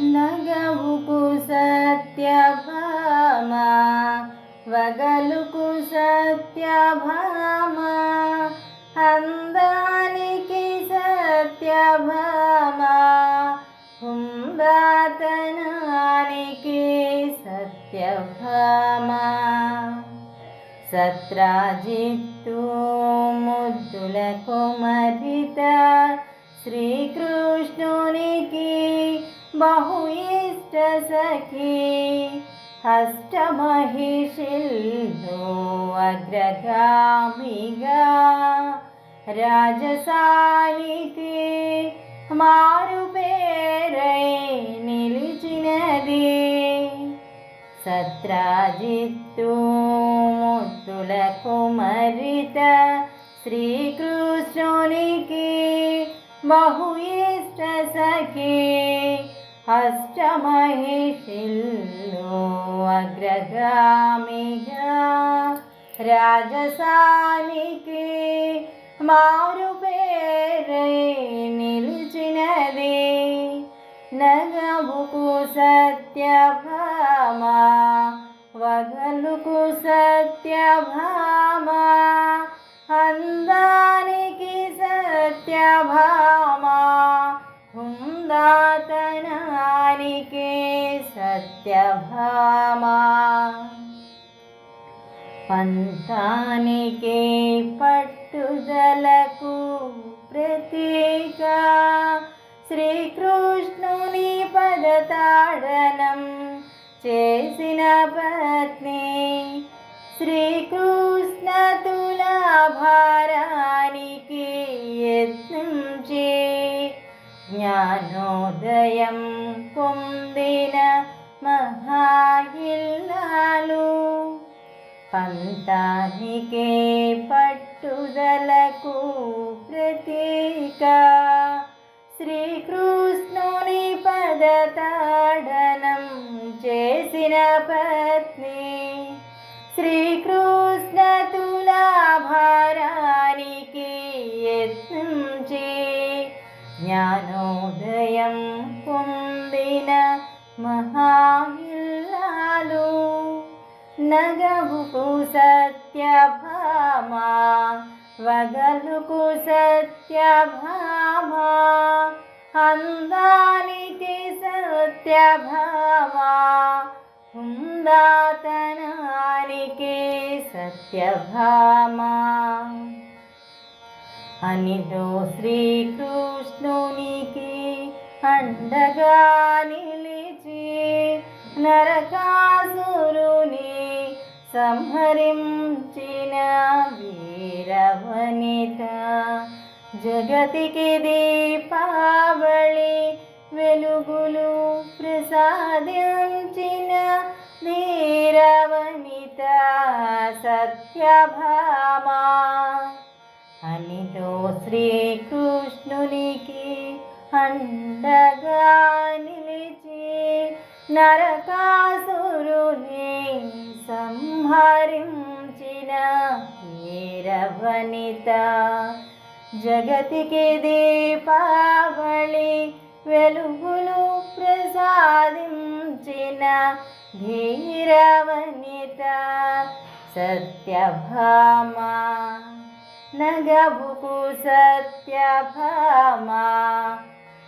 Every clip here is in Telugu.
నగవుకు సత్యభామ వగలుకు సత్యభామ అందానికి సత్యభామ హుందాతనానికి సత్యభామ. సత్రాజిత్తు ముద్దుల కుమరిత శ్రీకృష్ణునికి బహు ఇష్ట సఖి హస్తమహిషిల్లు అగ్రగామిగా రాజసానికి మారు పేరై నిలిచినది సత్రాజిత్తు ముద్దుల కుమరిత శ్రీకృష్ణునికి బహు ఇష్ట సఖి అష్టమహిషిల్లు అగ్రగామిగా రాజసానికి మారు పేరై నిలిచినది. నగముకు సత్యభామ వగలుకు సత్యభామ అందానికి సత్యభామ హుందాతనానికి సత్యభామా. పంతానికి పట్టుదలకు ప్రతీక. శ్రీకృష్ణుని పదతాడనం చేసిన పత్ని శ్రీకృష్ణ తులాభారానికి యత్నించే జ్ఞానోదయం పొందిన మహాయిల్లాలు పంతానికే పట్టుదలకు ప్రతీక. శ్రీకృష్ణుని పదతాడనం చేసిన పత్ని శ్రీకృష్ణ తులాభారానికి యత్నించి జ్ఞానోదయం మహాయిల్లాలు నగవుకు సత్యభామ వగలుకు సత్యభామ అందానికి సత్యభామ ఉందాతనానికి సత్యభామ. అనిలో శ్రీకృష్ణునికి అండగా నరకాసురుని సంహరించిన వీరవనిత. జగతికి దీపావళి వెలుగులు ప్రసాదించిన ధీరవనిత సత్యభామా. అనితో శ్రీకృష్ణునికి అండగా నిలిచి నరకాసురుని సంహరించిన వీరవనిత జగతికి దీపావళి వెలుగులు ప్రసాదించిన ధీరవనిత. సత్యభామ నగబుకు సత్యభామా.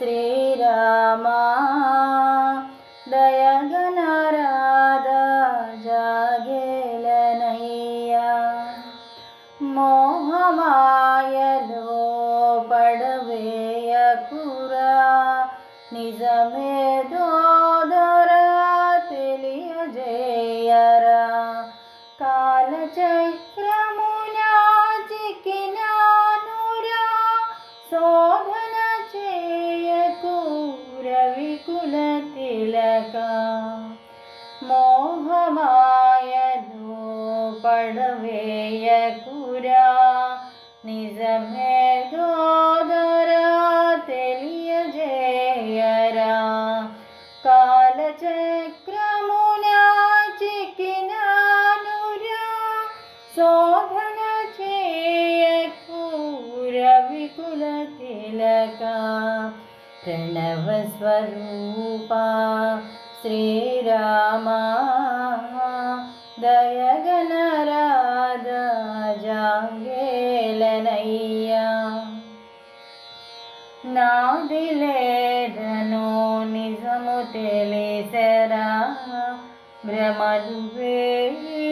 3. ಮೋಹಮಾಯನು ಪಡವೆಯ ಕುರ ನಿಜಮೇ ದೋದರ ತೆಲಿಯ ಜಯರ ಕಾಲಚಕ್ರ ಮುನಾಚಿಕಿನಾನುರ ಶೋಭನ ಚೇಯ ಪೂರ ವಿಕುಲ ತಿಲಕ ಪ್ರಣವ ಸ್ವರೂಪ దయగనరాధ జాగేలనయ్యా నాది లేదను నిజము తెలిసరా. భ్రమలు వేయి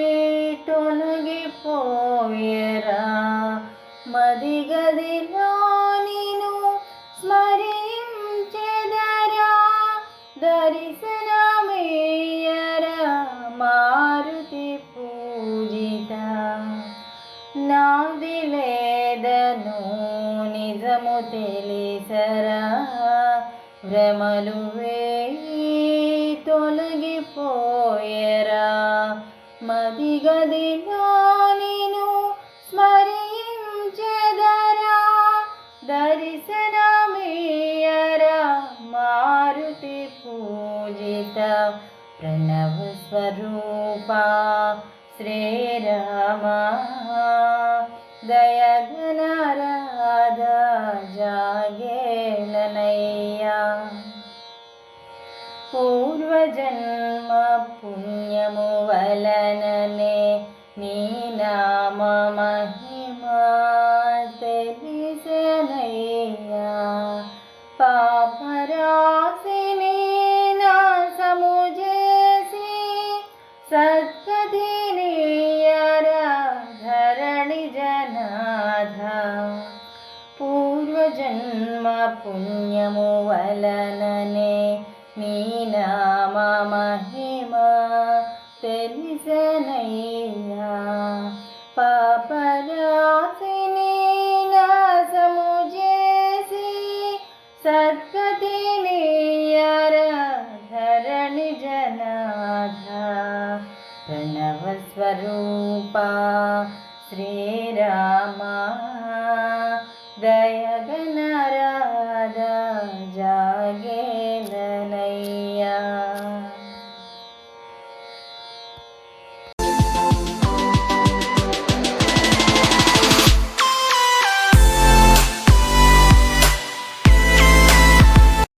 నాది లేదను నిజము తెలిసరా. భ్రమలు వేయి తొలగిపోయరా. మది గదిలో నిను స్మరించెదరా. దర్శనమేయరా మారుతి పూజిత ప్రణవ స్వరూప. శ్రీరామ జగనారాధా జాగేలనయ్యా. పూర్వజన్మ పుణ్యము వలననే జన్మ పుణ్యము వలననే నీ నామ మహిమ తెలిసనయ్యా. పాపరాశిని నాశము చేసి సద్గతినియరా ధరణి జనాథ. ప్రణవ స్వరూపా శ్రీరామ